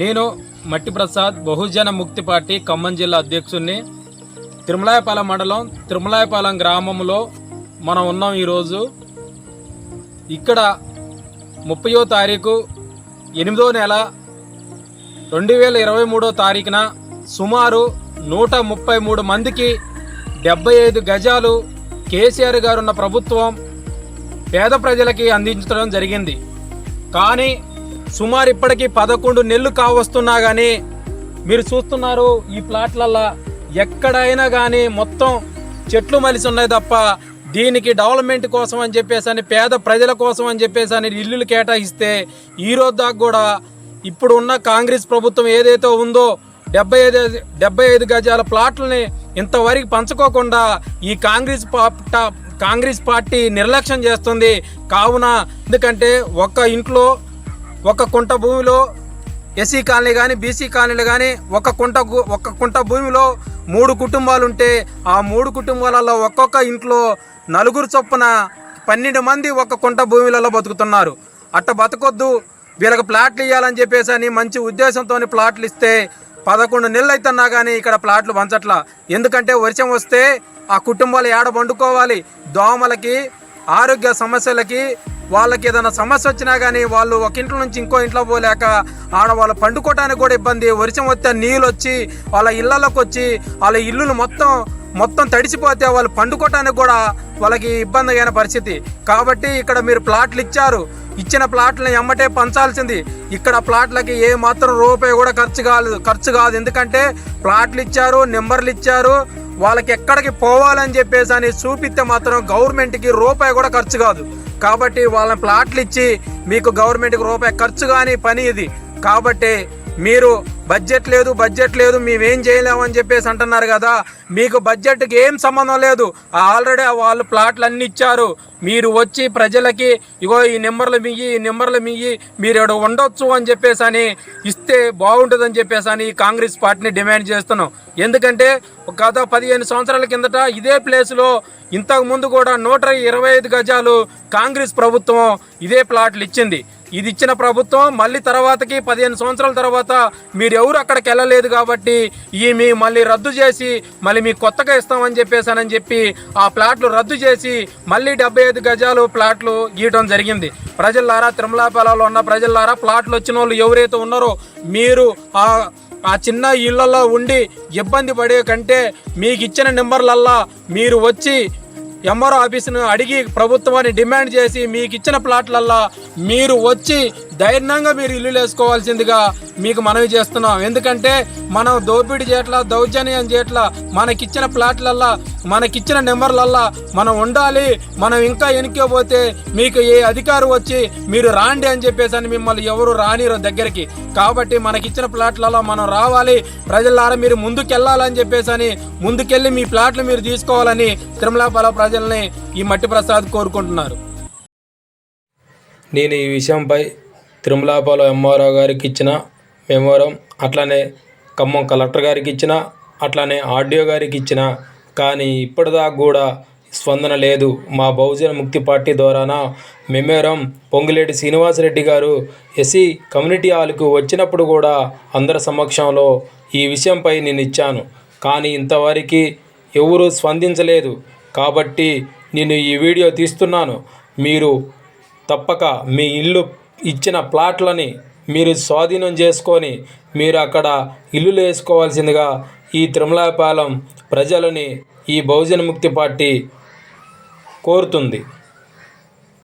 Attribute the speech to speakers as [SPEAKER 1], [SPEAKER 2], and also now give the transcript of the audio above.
[SPEAKER 1] నేను మట్టి ప్రసాద్ బహుజన ముక్తి పార్టీ ఖమ్మం జిల్లా అధ్యక్షుడిని తిరుమలాయపాలెం మండలం తిరుమలాయపాలెం గ్రామంలో మనం ఉన్నాం ఈరోజు. ఇక్కడ ముప్పయో తారీఖు ఎనిమిదో నెల రెండు వేల ఇరవై మూడో తారీఖున సుమారు నూట ముప్పై మూడు మందికి డెబ్బై ఐదు గజాలు కేసీఆర్ గారున్న ప్రభుత్వం పేద ప్రజలకి అందించడం జరిగింది. కానీ సుమారు ఇప్పటికీ పదకొండు నెలలు కావస్తున్నా కానీ మీరు చూస్తున్నారు ఈ ప్లాట్లల్లో ఎక్కడైనా కానీ మొత్తం చెట్లు మలిసి ఉన్నాయి తప్ప దీనికి డెవలప్మెంట్ కోసం అని చెప్పేసి అని పేద ప్రజల కోసం అని చెప్పేసి అని ఇల్లులు కేటాయిస్తే ఈ రోజు దాకా కూడా ఇప్పుడు ఉన్న కాంగ్రెస్ ప్రభుత్వం ఏదైతే ఉందో డెబ్బై ఐదు డెబ్బై ఐదు గజాల ప్లాట్లని ఇంతవరకు పంచుకోకుండా ఈ కాంగ్రెస్ పా- కాంగ్రెస్ పార్టీ నిర్లక్ష్యం చేస్తుంది. కావున ఎందుకంటే ఒక్క ఇంట్లో ఒక కుంట భూమిలో ఎస్సీ కాలనీ కానీ బీసీ కాలనీలు కానీ ఒక కుంట గు- ఒక కుంట భూమిలో మూడు కుటుంబాలు ఉంటే ఆ మూడు కుటుంబాలలో ఒక్కొక్క ఇంట్లో నలుగురు చొప్పున పన్నెండు మంది ఒక కుంట భూమిలలో బతుకుతున్నారు. అట్ట బతకొద్దు. వీళ్ళకి ప్లాట్లు ఇవ్వాలని చెప్పేసి అని మంచి ఉద్దేశంతో ప్లాట్లు ఇస్తే పదకొండు నెలలు అవుతున్నా కానీ ఇక్కడ ప్లాట్లు పంచట్లా. ఎందుకంటే వర్షం వస్తే ఆ కుటుంబాలు ఏడ వండుకోవాలి దోమలకి ఆరోగ్య సమస్యలకి వాళ్ళకి ఏదైనా సమస్య వచ్చినా కానీ వాళ్ళు ఒక ఇంట్లో నుంచి ఇంకో ఇంట్లో పోలేక ఆడవాళ్ళు పండుకోవటానికి పండుకోవడానికి కూడా ఇబ్బంది. వర్షం వస్తే నీళ్ళు వచ్చి వాళ్ళ ఇళ్ళలోకి వచ్చి వాళ్ళ ఇల్లులు మొత్తం మొత్తం తడిసిపోతే వాళ్ళు పండుకోవటానికి కూడా వాళ్ళకి ఇబ్బంది అయిన పరిస్థితి. కాబట్టి ఇక్కడ మీరు ప్లాట్లు ఇచ్చారు. ఇచ్చిన ప్లాట్లను ఎమ్మటే పంచాల్సింది. ఇక్కడ ప్లాట్లకి ఏ మాత్రం రూపాయి కూడా ఖర్చు కాలేదు ఖర్చు కాదు. ఎందుకంటే ప్లాట్లు ఇచ్చారు నెంబర్లు ఇచ్చారు. వాళ్ళకి ఎక్కడికి పోవాలని చెప్పేసి అని చూపిస్తే మాత్రం గవర్నమెంట్కి రూపాయి కూడా ఖర్చు కాదు. కాబట్టి వాళ్ళని ప్లాట్లు ఇచ్చి మీకు గవర్నమెంట్కి రూపాయి ఖర్చు కాని పని ఇది. కాబట్టి మీరు బడ్జెట్ లేదు బడ్జెట్ లేదు మేమేం చేయలేమని చెప్పేసి అంటున్నారు కదా. మీకు బడ్జెట్కి ఏం సంబంధం లేదు. ఆల్రెడీ వాళ్ళు ప్లాట్లు అన్ని ఇచ్చారు. మీరు వచ్చి ప్రజలకి ఇగో ఈ నెంబర్లు మియ్యి ఈ నెంబర్లు మియ్యి మీరు ఇక్కడ ఉండొచ్చు అని చెప్పేసి అని ఇస్తే బాగుంటుందని చెప్పేసి అని ఈ కాంగ్రెస్ పార్టీని డిమాండ్ చేస్తున్నాం. ఎందుకంటే గత పదిహేను సంవత్సరాల కిందట ఇదే ప్లేస్లో ఇంతకు ముందు కూడా నూట ఇరవై ఐదు గజాలు కాంగ్రెస్ ప్రభుత్వం ఇదే ప్లాట్లు ఇచ్చింది. ఇది ఇచ్చిన ప్రభుత్వం మళ్ళీ తర్వాతకి పదిహేను సంవత్సరాల తర్వాత మీరు ఎవరు అక్కడికి వెళ్ళలేదు కాబట్టి ఈ మీ మళ్ళీ రద్దు చేసి మళ్ళీ మీకు కొత్తగా ఇస్తామని చెప్పేసానని చెప్పి ఆ ప్లాట్లు రద్దు చేసి మళ్ళీ డెబ్బై ఐదు గజాలు ప్లాట్లు గీయటం జరిగింది. ప్రజలారా తిరుమలాపాలలో ఉన్న ప్రజలారా ప్లాట్లు వచ్చిన వాళ్ళు ఎవరైతే ఉన్నారో మీరు ఆ ఆ చిన్న ఇళ్ళలో ఉండి ఇబ్బంది పడే కంటే మీకు ఇచ్చిన నెంబర్లల్లా మీరు వచ్చి ఎంఆర్ఓ ఆఫీసును అడిగి ప్రభుత్వాన్ని డిమాండ్ చేసి మీకు ఇచ్చిన ప్లాట్లల్లా మీరు వచ్చి ధైర్యంగా మీరు ఇల్లు వేసుకోవాల్సిందిగా మీకు మనవి చేస్తున్నాం. ఎందుకంటే మనం దోపిడీ చేయట్ల దౌర్జన్యం చేయట్ల మనకిచ్చిన ప్లాట్లల్లా మనకిచ్చిన నెంబర్లల్లా మనం ఉండాలి. మనం ఇంకా వెనుకపోతే మీకు ఏ అధికారం వచ్చి మీరు రాండి అని చెప్పేసి అని మిమ్మల్ని ఎవరు రానిరు దగ్గరికి. కాబట్టి మనకిచ్చిన ప్లాట్లలో మనం రావాలి. ప్రజలారా మీరు ముందుకెళ్ళాలని చెప్పేసి అని ముందుకెళ్ళి మీ ప్లాట్లు మీరు తీసుకోవాలని తిరుమలాపల ప్రజల్ని ఈ మట్టి ప్రసాద్ కోరుకుంటున్నారు. నేను ఈ విషయంపై తిరుమలాపాలెం ఎంఆర్ఓ గారికి ఇచ్చిన మెమోరం అట్లానే ఖమ్మం కలెక్టర్ గారికి ఇచ్చిన అట్లానే ఆర్డీఓ గారికి ఇచ్చిన కానీ ఇప్పటిదాకా కూడా స్పందన లేదు. మా బహుజన ముక్తి పార్టీ ద్వారాన మెమోరం పొంగిలేటి శ్రీనివాసరెడ్డి గారు ఎస్సీ కమ్యూనిటీ హాల్కు వచ్చినప్పుడు కూడా అందరి సమక్షంలో ఈ విషయంపై నేను ఇచ్చాను. కానీ ఇంతవరకు ఎవరూ స్పందించలేదు. కాబట్టి నేను ఈ వీడియో తీస్తున్నాను. మీరు తప్పక మీ ఇల్లు ఇచ్చిన ప్లాట్లని మీరు స్వాధీనం చేసుకొని మీరు అక్కడ ఇల్లులు వేసుకోవాల్సిందిగా ఈ తిరుమలాపాలెం ప్రజలని ఈ బహుజన ముక్తి పార్టీ కోరుతుంది.